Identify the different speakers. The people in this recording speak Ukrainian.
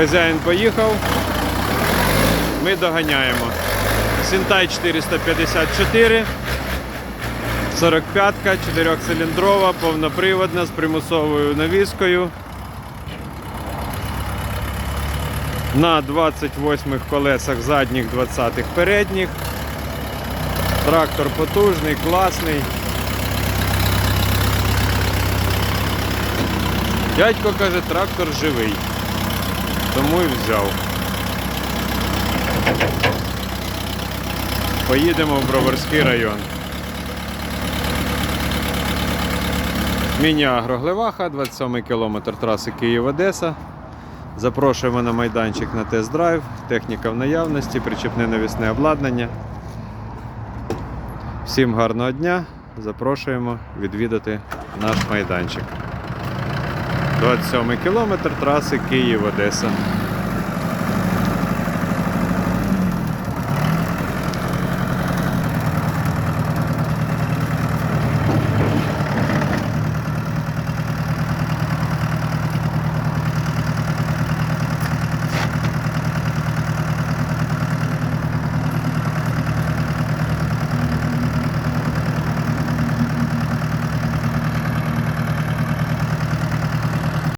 Speaker 1: Хазяїн поїхав. Ми доганяємо. Сінтай 454. 45-ка, 4-циліндрова, повноприводна з примусовою навіскою. На 28 колесах задніх, 20-х передніх. Трактор потужний, класний. Дядько каже, трактор живий. Тому і взяв. Поїдемо в Броварський район. Міні-агро Глеваха, 27 кілометр траси Київ-Одеса. Запрошуємо на майданчик на тест-драйв, техніка в наявності, причепне навісне обладнання. Всім гарного дня. Запрошуємо відвідати наш майданчик. 27 кілометр траси Київ-Одеса.